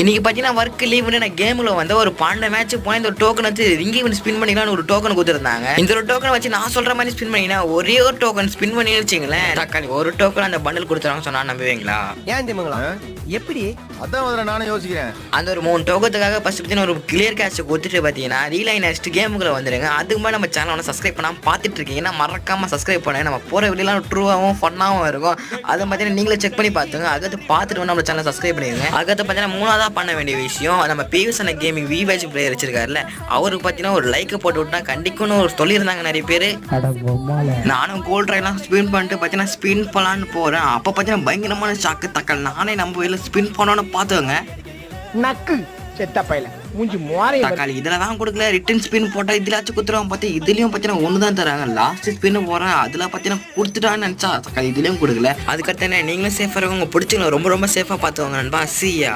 இன்னைக்கு பார்த்தீங்கன்னா work leave நான் கேமில் வந்து ஒரு பன்னெண்டு மேட்ச் போய் இந்த ஒரு டோக்கன் வச்சு ரிங்கி வந்து ஸ்பின் பண்ணிக்கலாம்னு ஒரு டோக்கன் கொடுத்துருந்தாங்க. இந்த ஒரு டோக்கன் வச்சு நான் சொல்ற மாதிரி ஸ்பின் பண்ணிங்கன்னா ஒரே ஒரு டோக்கன் ஸ்பின் பண்ணி வச்சிங்களேன் தக்காளி ஒரு டோக்கன் அந்த பண்டல் கொடுத்துறாங்க சொன்னா நம்புவீங்களா? ஏன் திமுங்களா எப்படி? அதான் முதல்ல நானும் யோசிக்கிறேன். அந்த ஒரு மூணு டோக்கத்துக்காக ஃபர்ஸ்ட் பார்த்தீங்கன்னா ஒரு கிளியர் கேஷ் கொடுத்துட்டு பார்த்தீங்கன்னா ரீலைன் நெக்ஸ்ட் கேமுக்குள்ள வந்துருங்க. அதுக்கு முன்னாடி நம்ம சேனல் ஒன்று சப்ஸ்கிரைப் பண்ணாமல் பார்த்துட்டு இருக்கீங்கன்னா மறக்காம சப்ஸ்கிரைப் பண்ணுங்க. நம்ம போகிற வெளியெல்லாம் ட்ரூவாகவும் ஃபன்னாகவும் இருக்கும். அதை பார்த்தீங்கன்னா நீங்களே செக் பண்ணி பார்த்துங்க அதுக்கு பார்த்துட்டு நம்ம சேனல் சப்ஸ்கிரைப் பண்ணிடுங்க அதுக்கு பார்த்தீங்கன்னா மூணாவதாக பண்ண வேண்டிய விஷயம். நம்ம பிவிஎஸ் அண்ணா கேமிங் வி பேட்ச் பிளேயர் வச்சிருக்காருல்ல அவருக்கு பார்த்தீங்கன்னா ஒரு லைக்கை போட்டு விட்டா கண்டிக்கணும் ஒரு சொல்லியிருந்தாங்க நிறைய பேர். நானும் கோல்ட் ட்ரைலாம் ஸ்பின் பண்ணிட்டு பார்த்தீங்கன்னா ஸ்பின் பண்ணலான்னு போகிறேன் அப்போ பார்த்தீங்கன்னா பயங்கரமான ஷாக்கு தக்கல் நானே நம்ம வெளியில் ஸ்பின் பண்ணோன்னு பார்த்துக்கோங்க நக்கு. செத்த பையல. மூஞ்சி மோரைய தக்காளி இதில் தான் கொடுக்கல. ரிட்டன் ஸ்பின் போட்டால் இதுலாச்சும் குத்துருவான் பார்த்து இதுலேயும் பார்த்தீங்கன்னா ஒன்று தான் தராங்க. லாஸ்ட் ஸ்பின் போகிறேன் அதில் பார்த்தீங்கன்னா கொடுத்துட்டான்னு நினச்சா தக்காளி இதுலேயும் கொடுக்கல. அதுக்கடுத்து என்ன? நீங்களும் சேஃபாக இருக்கும் உங்கள் பிடிச்சிங்களா ரொம்ப ரொம்ப சேஃபாக பார்த்துக்கோங்க நண்பா. சியா